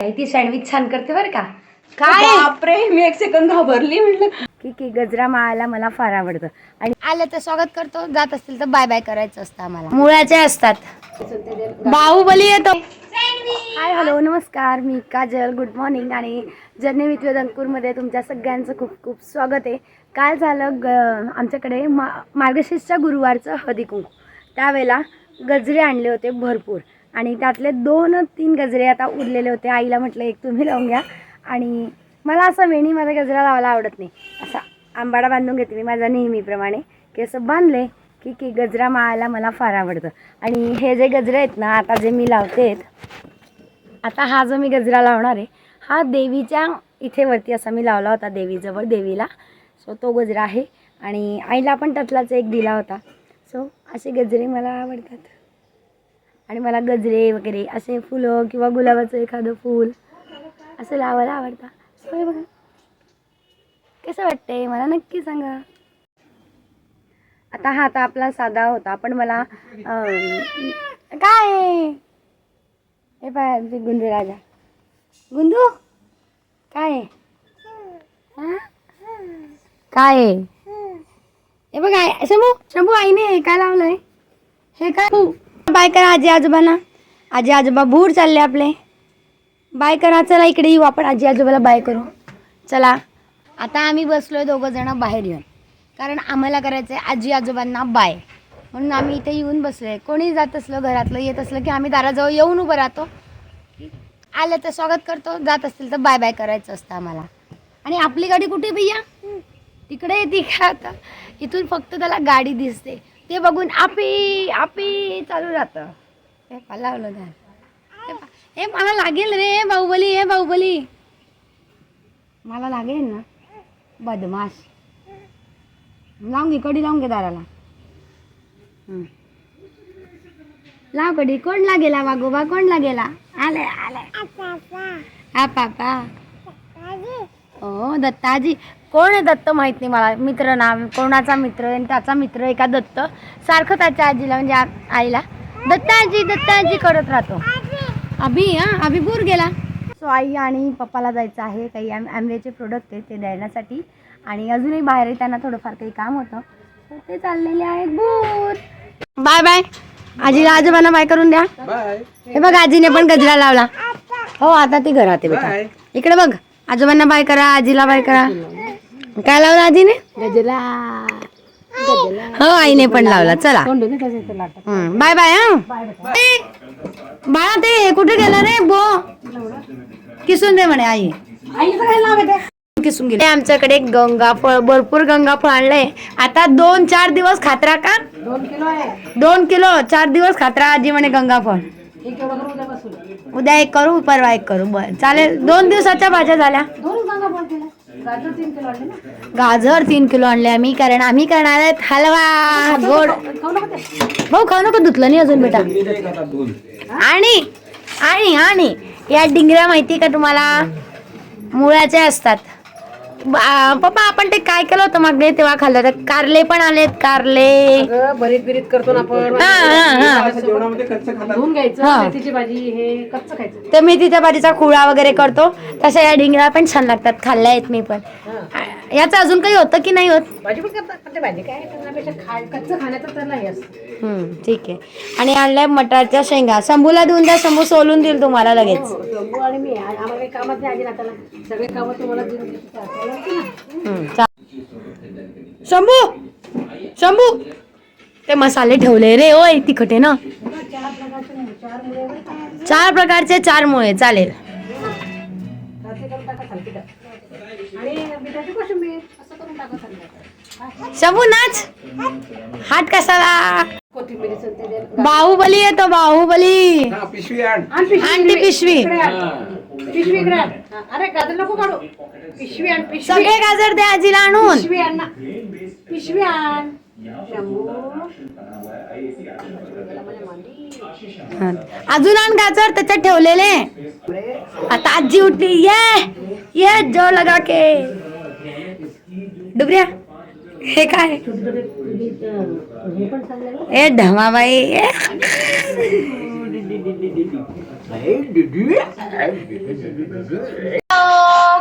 ती सँडविच छान करते बरं का? काय? बापरे मी एक सेकंद घाबरली म्हटलं. की की गजरा माळायला मला फार आवडतं. आणि आलं तर स्वागत करतो जात असतील तर बाय बाय करायचं असतं आम्हाला. मुळाचे असतात. बाहुबली येतो. हाय हॅलो नमस्कार. मी काजल. गुड मॉर्निंग आणि जर्नी विथ वेदंकूरमध्ये तुमच्या सगळ्यांचं खूप खूप स्वागत आहे. काल झालं ग आमच्याकडे मा मार्गशीर्षच्या गुरुवारचं हळदी कुंकू त्यावेळेला गजरे आणले होते भरपूर. आणि त्यातले दोन तीन गजरे आता उरलेले होते. आईला म्हटलं एक तुम्ही लावून घ्या. आणि मला असं वेणीमध्ये गजरा लावायला आवडत नाही. असा आंबाडा बांधून घेते मी माझा नेहमीप्रमाणे. की असं बांधले की की गजरा माळायला मला फार आवडतं. आणि हे जे गजरे आहेत ना आता जे मी लावते आता हा जो मी गजरा लावणार आहे हा देवीच्या इथे वरती असा मी लावला होता देवीजवळ देवीला. सो तो गजरा आहे. आणि आईला पण त्यातलाच एक दिला होता. सो असे गजरे मला आवडतात. आणि मला गजरे वगैरे असे फुलं किंवा गुलाबाचं एखादं फूल असं लावायला आवडतं. सो बघा. कसं वाटतंय? मला नक्की सांगा. आता हा आता आपला साधा होता पण मला काय आहे? हे पाय आमचे गुंडू राजा. गुंडू काय आहे? काय आहे? हे बघ शंभू शंभू आईने हे काय लावलंय? हे काय बाय करा आजी आजोबांना. आजी आजोबा भूर चालले आपले. बाय करा चला इकडे येऊ आपण. आजी आजोबाला बाय करू. चला. आता आम्ही बसलोय दोघं जण बाहेर येऊन. कारण आम्हाला करायचं आहे आजी आजोबांना बाय. म्हणून आम्ही इथे येऊन बसलोय. कोणी जात असलं घरातलं येत असलं की आम्ही दाराजवळ येऊन उभं राहतो. आलं तर स्वागत करतो जात असतील तर बाय बाय करायचं असतं आम्हाला. आणि आपली गाडी कुठे भैया? तिकडे येते का आता? इथून फक्त त्याला गाडी दिसते. ते बघून आपी आपी चालू राहतं. हे पा लावलं झालं हे हे मला लागेल रे बाहुबली हे बाहुबली. मला लागेल ना. बदमाश. लावून घे कडी लावून घे दाराला. हं. लाव कडी. कोण लागेला वागोबा कोण लागेला आले आले. हा पापा. हो दत्ताजी. कोण आहे दत्त माहीत नाही मला. मित्र नाव कोणाचा मित्र आहे आणि त्याचा मित्र एका दत्त. सारखं त्याच्या आजीला म्हणजे आ- आईला. दत्ताजी दत्ताजी करत राहतो. अभि हा? अभि दूर गेला. सो आई आणि पप्पाला जायचं आहे. काही आम आंब्याचे प्रोडक्ट आहेत ते देण्यासाठी आणि अजूनही बाहेर त्यांना थोडंफार काही काम होतं. तर ते चाललेले आहेत. भूर बाय बाय. आजीला आजोबांना बाय करून द्या. बाय. हे बघ आजीने पण गजरा लावला. हो आता ती घरात आहे बेटा. बाय. इकडे बघ. आजोबांना बाय करा आजीला बाय करा. काय लावलं आजीने? हो आईने पण लावला. चला. बाय बाय हा. बाळा ते कुठे गेलं रे? बो. किसून दे म्हणे आई. किसून गेले. आमच्याकडे गंगा फळ भरपूर गंगा फळ आणलंय. आता दोन चार दिवस खात्रा का? दोन किलो चार दिवस खात्रा आजी म्हणे गंगा फळ. उद्या एक करू परवा एक करू. बर चालेल. दोन दिवसाच्या भाज्या झाल्या. गाजर तीन किलो आणले आम्ही कारण आम्ही करणार आहेत हलवा गोड. भाऊ खाऊ नको धुतलं नाही अजून बेटा. आणि आणि आणि. या डिंगऱ्या माहिती का तुम्हाला? मुळ्याचे असतात. पप्पा आपण ते काय केलं होतं मागणे तेव्हा खाल्लं तर कारले पण आलेत कारले. बरीत बिरीत करतो ना आपण. हा हा हा. जेवणामध्ये कच्चं खातात. धुवून घ्यायचं हा. मेथीची भाजी हे कच्चं खायचं. तर मेथीच्या भाजीचा खुळा वगैरे करतो. तशा या डिंगऱ्या पण छान लागतात. खाल्ल्या आहेत मी पण. याचं अजून काही होतं की नाही होत? भाजी पण करतात पण ते भाजी काय करण्यापेक्षा खाय कच्चं खाण्याचं तर नाही असतं हम्म, ठीक आहे. आणि आणलाय मटारच्या शेंगा. शंभूला देऊन द्या शंभू सोलून देईल तुम्हाला लगेच. शंभू आणि मी. आ- आम्हाला काही कामात नाही आजी नाताला सगळे कामं तुम्हाला देऊन देतो. चालेल की ना? हम्म, चा- शंभू शंभू ते मसाले ठेवले रे ओय तिखट आहे ना? चार प्रकारचे चार मुळे. चालेल. शंभू नाच. हात कसाला. बाहुबली येतो बाहुबली. हा पिशवी आण. पिशवी. आणली पिशवी. इकडे आण. पिशवी इकडे आण. हा, अरे गाजर नको काढू. पिशवी आण पिशवी. सगळे गाजर द्या आजीला आणून. पिशवी आण ना. पिशवी आण. शंभू. अजून आण गाजर त्याच्यात ठेवलेले. आता आजी उठली. ये ये जो लगा के? डुबऱ्या. हे काय? हे ए धमाबाई ए.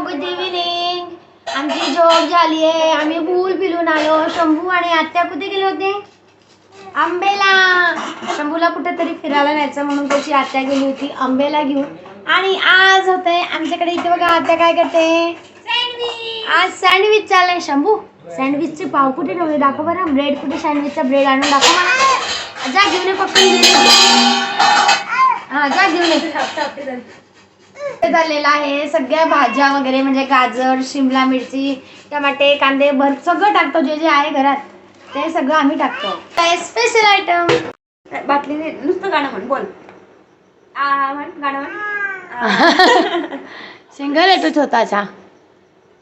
गुड इव्हिनिंग आमची झोप झाली आहे. आम्ही भूल पिलून आलो. शंभू आणि आत्या कुठे गेले होते? आंबेला. शंभूला कुठेतरी फिरायला न्यायचं म्हणून त्याची आत्या गेली होती आंबेला घेऊन. आणि आज होते आमच्याकडे इथे बघा आत्या काय करते? आज सँडविच चाललंय शंभू. सँडविचचे पाव कुठे ठेवले? दाखव बरं. ब्रेड कुठे सँडविचचा ब्रेड आणून दाखव मला. जा घेऊन ये पकडून हा जा घेऊन ये. ते झालेलं आहे सगळ्या भाज्या वगैरे म्हणजे गाजर शिमला मिरची टमाटे कांदे भर सगळं टाकतो. जे जे आहे घरात ते सगळं आम्ही टाकतो. काय स्पेशल आयटम बाटली नुसतं गाणं म्हण बोल. आ म्हण गाणं म्हण. सिंगल येतो छोटाचा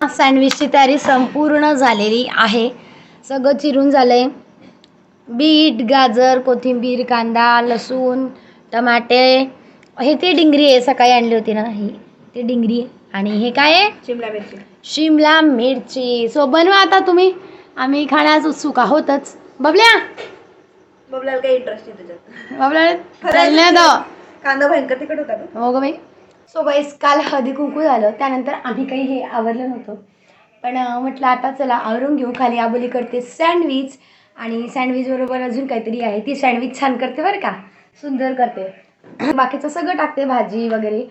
सँडविचची तयारी संपूर्ण झालेली आहे. सगळं चिरून झालंय. बीट गाजर कोथिंबीर कांदा लसूण टमाटे हे ते डिंगरी आहे सकाळी आणली होती ना ही. ते डिंगरी. आहे आणि हे काय आहे? शिमला मिरची. शिमला मिरची. सो बनवा आता तुम्ही. आम्ही खाण्यास उत्सुक आहोतच. बबल्या! बबलाला काही इंटरेस्ट नाही त्याच्यात. बबल्या कांदा भयंकर तिकट होता हो ग बाई. सो बाईस काल हळदी कुंकू झालं. त्यानंतर आम्ही काही हे आवरलं नव्हतं. पण म्हटलं आता चला आवरून घेऊ. खाली आबोली करते सँडविच आणि सँडविचबरोबर अजून काहीतरी आहे. ती सँडविच छान करते बरं का. सुंदर करते. बाकीचं सगळं टाकते भाजी वगैरे.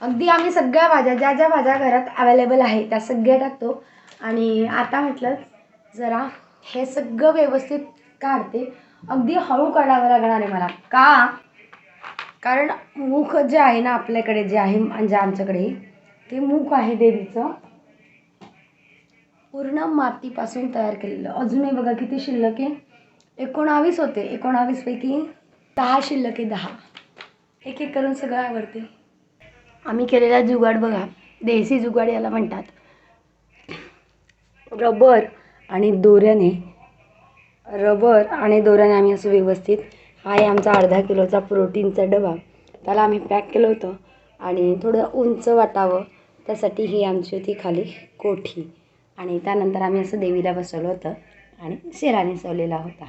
अगदी आम्ही सगळ्या भाज्या ज्या ज्या भाज्या घरात अवेलेबल आहे त्या सगळ्या टाकतो. आणि आता म्हटलं जरा हे सगळं व्यवस्थित काढते. अगदी हळू काढावं लागणार आहे मला. का? कारण मुख जे आहे ना आपल्याकडे जे आहे म्हणजे आमच्याकडे ते मुख आहे देवीचं. पूर्ण मातीपासून तयार केलेलं. अजूनही बघा किती शिल्लक. आहे एकोणावीस होते. एकोणावीसपैकी दहा शिल्लक आहे दहा. एक एक करून सगळं आवडते. आम्ही केलेला जुगाड बघा. देसी जुगाड याला म्हणतात. रबर आणि दोऱ्याने रबर आणि दोऱ्याने आम्ही असं व्यवस्थित हा आहे आमचा अर्धा किलोचा प्रोटीनचा डबा. त्याला आम्ही पॅक केलं होतं आणि थोडं उंच वाटावं. त्यासाठी ही आमची होती खाली कोठी. आणि त्यानंतर आम्ही असं देवीला बसवलं होतं आणि शेरा नेसवलेला होता.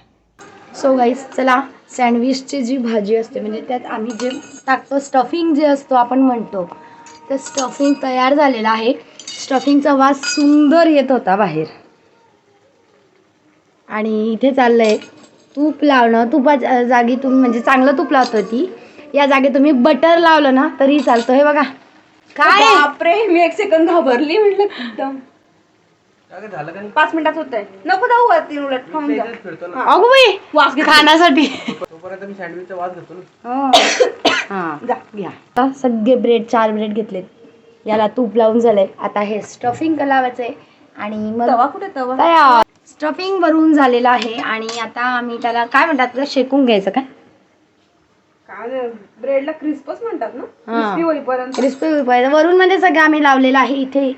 सो गाईस चला सँडविचची जी भाजी असते म्हणजे त्यात आम्ही जे टाकतो स्टफिंग जे असतो आपण म्हणतो तर स्टफिंग तयार झालेला आहे. स्टफिंगचा वास सुंदर येत होता बाहेर. आणि इथे चाललं आहे तूप लावणं तुपा जागी तुम्ही म्हणजे चांगलं तूप लावतो ती. या जागी तुम्ही बटर लावलं ना तरी चालतं. हे बघा. काय? बापरे मी एक सेकंद घाबरली म्हटलं. एकदम. पाच मिनिटात होत आहे नको जाऊ वरती उलट खाऊन जा. अगो बाई वास. खाण्यासाठी. हो. हा जा. घ्या. आता सगळे ब्रेड चार ब्रेड घेतलेत. याला तूप लावून झालंय. आता हे स्टफिंग लावायचंय आणि मग तवा कुठे तवा? स्टफिंग भरून झालेलं आहे आणि आता आम्ही त्याला काय म्हणतात त्याला शेकून घ्यायचं काय ब्रेडला क्रिस्पच म्हणतात ना. क्रिस्पी होईपर्यंत. क्रिस्पी होईपर्यंत. वरून मध्ये सगळं आम्ही लावलेलं आहे इथे.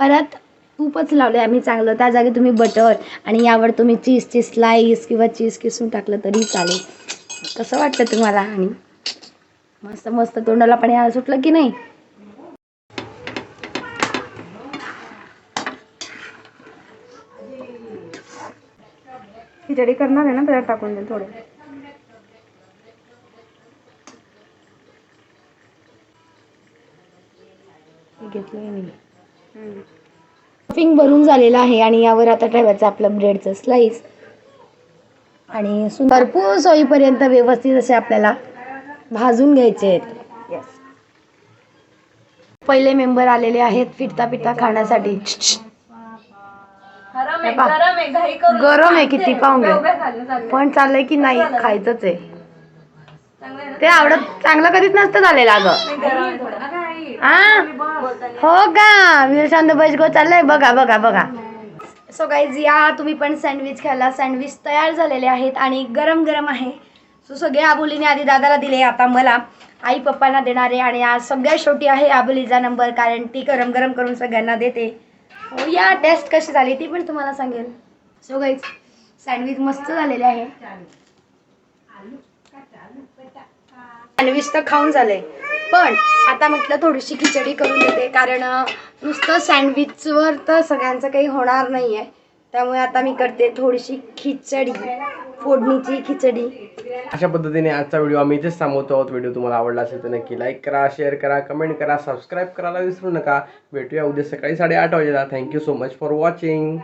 परत तूपच लावले आम्ही चांगलं. त्या जागी तुम्ही बटर आणि यावर तुम्ही चीजची स्लाईस किंवा चीज किसून टाकलं तरी चालेल. कसं वाटतं तुम्हाला? आणि मस्त मस्त तोंडाला पण सुटलं की नाही? खिचडी करणार आहे ना त्याला टाकून दे थोडे. घेतलंय मी. स्टफिंग भरून झालेलं आहे आणि यावर आता ठेवायचं आपलं ब्रेडचं स्लाईस आणि भरपूर सोयीपर्यंत व्यवस्थित असे आपल्याला भाजून घ्यायचे आहेत. येस पहिले मेंबर आलेले आहेत फिरता फिरता खाण्यासाठी. हे पहा. गरम आहे किती पाहून घ्या. पण चाललंय की नाही खायचंच आहे. ते आवडत चांगलं कधीच नसतं झालेलं अगं. हा हो का? विरशांत बजगो चाललंय बघा बघा बघा. सो गाईज या तुम्ही पण सँडविच खायला सँडविच तयार झालेले आहेत आणि गरम गरम आहे. सो सगळ्या आबोलीने आधी दादाला दिले आता मला. आई पप्पांना देणारे आणि आज सगळ्यात शेवटी आहे आबोलीचा नंबर कारण ती गरम गरम करून सगळ्यांना देते. या टेस्ट कशी झाली ती पण तुम्हाला सांगेल. सो गाईज सँडविच मस्त झालेले आहे. सँडविच तर खाऊन झालंय पण आता म्हटलं थोडीशी खिचडी करून देते कारण नुसतं सँडविचवर तर सगळ्यांचं काही होणार नाही आहे त्यामुळे आता मी करते थोडीशी खिचडी फोडणीची खिचडी. अशा पद्धतीने आजचा व्हिडिओ आम्ही इथेच थांबवतो आहोत. व्हिडिओ तुम्हाला आवडला असेल तर नक्की लाईक करा शेअर करा कमेंट करा सबस्क्राईब करायला विसरू नका. भेटूया उद्या सकाळी साडेआठ वाजेला. Thank you so much for watching